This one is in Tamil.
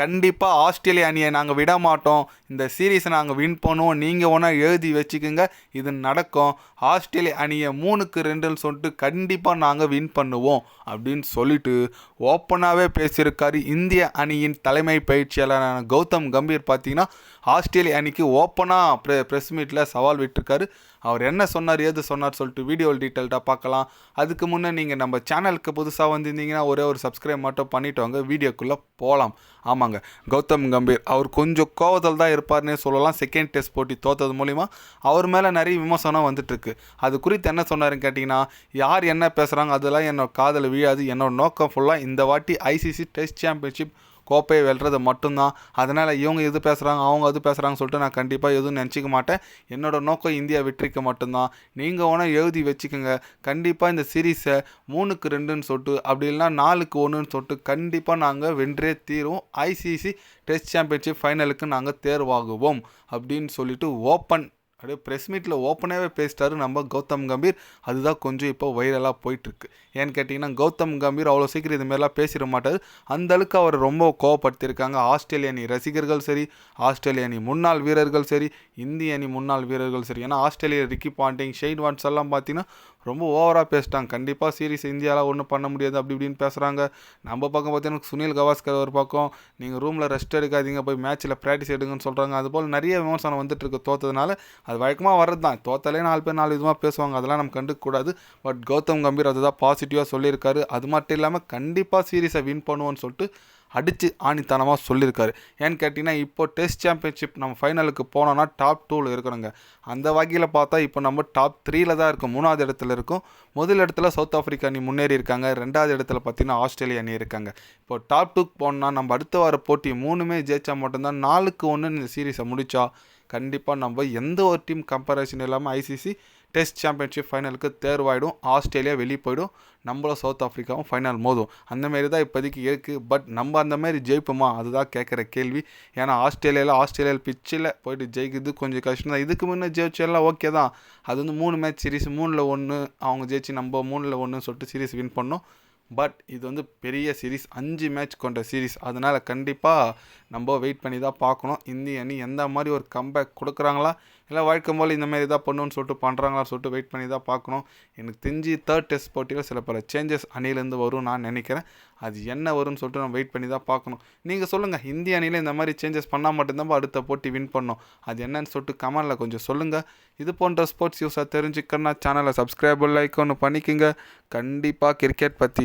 கண்டிப்பாக ஆஸ்திரேலிய அணியை நாங்கள் விட மாட்டோம். இந்த சீரீஸை நாங்கள் வின் பண்ணுவோம். நீங்கள் ஒன்றா எழுதி வச்சுக்கோங்க. இது நடக்கும். ஆஸ்திரேலிய அணியை மூணுக்கு ரெண்டுன்னு சொல்லிட்டு கண்டிப்பாக நாங்கள் வின் பண்ணுவோம். அப்படின்னு சொல்லிட்டு ஓப்பனாகவே பேசியிருக்காரு இந்திய அணியின் தலைமை பயிற்சியாளரான கௌதம் கம்பீர். பார்த்தீங்கன்னா ஆஸ்திரேலிய அணிக்கு ஓப்பனாக ப்ரெ ப்ரெஸ் மீட்டில் சவால் விட்டுருக்காரு. அவர் என்ன சொன்னார் ஏது சொன்னார் சொல்லிட்டு வீடியோ டீட்டெயில்டாக பார்க்கலாம். அதுக்கு முன்னே நீங்கள் நம்ம சேனலுக்கு புதுசாக வந்திருந்தீங்கன்னா ஒரே ஒரு சப்ஸ்கிரைப் மட்டும் பண்ணிவிட்டு வாங்க வீடியோக்குள்ளே போகலாம் ஆமாங்க. கௌதம் கம்பீர் அவர் கொஞ்சம் கோவத்தில் தான் இருப்பார்னே சொல்லலாம். செகண்ட் டெஸ்ட் போட்டி தோத்தது மூலிமா அவர் மேலே நிறைய விமர்சனம் வந்துட்டுருக்கு. அது குறித்து என்ன சொன்னாருன்னு கேட்டிங்கன்னா யார் என்ன பேசுகிறாங்க அதெல்லாம் என்னோட காதில் விழாது. என்னோட நோக்கம் ஃபுல்லாக இந்த வாட்டி ஐசிசி டெஸ்ட் சாம்பியன்ஷிப் கோப்பையை வெல்றது மட்டும்தான். அதனால் இவங்க இது பேசுகிறாங்க அவங்க அது பேசுகிறாங்கன்னு சொல்லிட்டு நான் கண்டிப்பாக எதுவும் நினச்சிக்க மாட்டேன். என்னோடய நோக்கம் இந்தியா வெற்றிக்கு மட்டும்தான். நீங்கள் வேணால் எழுதி வச்சுக்கோங்க. கண்டிப்பாக இந்த சீரீஸை மூணுக்கு ரெண்டுன்னு சொல்லிட்டு அப்படி இல்லைனா நாலுக்கு ஒன்றுன்னு சொல்லிட்டு கண்டிப்பாக நாங்கள் வென்றே தீரும். ஐசிசி டெஸ்ட் சாம்பியன்ஷிப் ஃபைனலுக்கு நாங்கள் தேர்வாகுவோம் அப்படின்னு சொல்லிட்டு ஓப்பன் அப்படியே ப்ரெஸ் மீட்டில் ஓப்பனாகவே பேசிட்டாரு நம்ம கௌதம் கம்பீர். அதுதான் கொஞ்சம் இப்போ வைரலாக போயிட்டுருக்கு. ஏன்னு கேட்டிங்கன்னா கௌதம் கம்பீர் அவ்வளோ சீக்கிரம் இது மாதிரிலாம் பேசிட மாட்டார். அந்தளவுக்கு அவர் ரொம்ப கோவப்படுத்தியிருக்காங்க. ஆஸ்திரேலிய அணி ரசிகர்கள் சரி ஆஸ்திரேலிய அணி முன்னாள் வீரர்கள் சரி இந்திய அணி முன்னாள் வீரர்கள் சரி. ஏன்னா ஆஸ்திரேலிய ரிக்கி பாண்டிங் ஷெய்ட் வாட்ஸ் எல்லாம் பார்த்தீங்கன்னா ரொம்ப ஓவராக பேசிட்டாங்க. கண்டிப்பாக சீரிஸ் இந்தியாவில் ஒன்றும் பண்ண முடியாது அப்படி இப்படின்னு பேசுகிறாங்க நம்ம பக்கம் பார்த்தீங்கன்னா சுனில் கவாஸ்கர் ஒரு பக்கம். நீங்கள் ரூமில் ரெஸ்ட் எடுக்காதீங்க போய் மேட்ச்சில் ப்ராக்டிஸ் எடுங்கன்னு சொல்கிறாங்க அதுபோல் நிறைய விமர்சனம் வந்துட்டு இருக்கு தோத்ததுனால அது வழக்கமாக வர்றது தான் தோத்தாலே நாலு பேர் நாலு விதமாக பேசுவாங்க. அதெல்லாம் நம்ம கண்டுக்கூடாது பட் கௌதம் கம்பீர் அதுதான் பாசிட்டிவாக சொல்லியிருக்காரு. அது மட்டும் இல்லாமல் கண்டிப்பாக சீரீஸை வின் பண்ணுவோன்னு சொல்லிட்டு அடித்து ஆணித்தனமாக சொல்லியிருக்காரு. ஏன்னு கேட்டிங்கன்னா இப்போ டெஸ்ட் சாம்பியன்ஷிப் நம்ம ஃபைனலுக்கு போனோன்னா டாப் டூவில் இருக்கிறோங்க அந்த வகையில் பார்த்தா இப்போ நம்ம டாப் த்ரீயில் தான் இருக்கும் மூணாவது இடத்துல இருக்கும். முதல் இடத்துல சவுத் ஆஃப்ரிக்கா அணி முன்னேறி இருக்காங்க. ரெண்டாவது இடத்துல பார்த்தீங்கன்னா ஆஸ்திரேலியா அணி இருக்காங்க. இப்போ டாப் டூக்கு போனால் நம்ம அடுத்த வார போட்டி மூணுமே ஜெயிச்சா மட்டும்தான் நாலுக்கு ஒன்று இந்த சீரீஸை முடித்தா கண்டிப்பாக நம்ம எந்த ஒரு டீம் கம்பேரிசன் இல்லாமல் ஐசிசி டெஸ்ட் சாம்பியன்ஷிப் ஃபைனலுக்கு தேர்வாயிடும். ஆஸ்திரேலியா வெளியே போயிடும். நம்மளும் சவுத் ஆஃப்ரிக்காவும் ஃபைனல் மோதும். அந்தமாரி தான் இப்போதைக்கு இருக்குது பட் நம்ம அந்தமாரி ஜெயிப்போமா? அதுதான் கேட்குற கேள்வி. ஏன்னா ஆஸ்திரேலியாவில் ஆஸ்திரேலியா பிச்சில் போயிட்டு ஜெயிக்கிறது கொஞ்சம் கஷ்டம் தான். இதுக்கு முன்னே ஜெயிச்செல்லாம் ஓகே தான். அது வந்து மூணு மேட்ச் சீரிஸ் மூணில் ஒன்று அவங்க ஜெயிச்சு நம்ம மூணில் ஒன்று சொல்லிட்டு சீரிஸ் வின் பண்ணோம். பட் இது வந்து பெரிய சீரிஸ் அஞ்சு மேட்ச் கொண்ட சீரிஸ் அதனால் கண்டிப்பாக நம்ம வெயிட் பண்ணி தான் பார்க்கணும். இந்திய அணி எந்த மாதிரி ஒரு கம்பேக் கொடுக்குறாங்களா? இல்லை வழக்கம் போல் இந்த மாதிரி தான் பண்ணுன்னு சொல்லிட்டு பண்ணுறாங்களா சொல்லிட்டு வெயிட் பண்ணி தான் பார்க்கணும். எனக்கு தெரிஞ்சு தேர்ட் டெஸ்ட் போட்டியில் சில பல சேஞ்சஸ் அணிலேருந்து வரும் நான் நினைக்கிறேன். அது என்ன வரும்னு சொல்லிட்டு நம்ம வெயிட் பண்ணி தான் பார்க்கணும். நீங்கள் சொல்லுங்கள் இந்திய அணியில் இந்த மாதிரி சேஞ்சஸ் பண்ணால் மட்டும்தான் அடுத்த போட்டி வின் பண்ணோம்? அது என்னன்னு சொல்லிட்டு கமெண்டில் கொஞ்சம் சொல்லுங்கள் இது போன்ற ஸ்போர்ட்ஸ் யூஸாக தெரிஞ்சுக்கணும்னா சேனலை சப்ஸ்கிரைப் லைக் ஒன்று பண்ணிக்கோங்க. கண்டிப்பாக கிரிக்கெட் பற்றி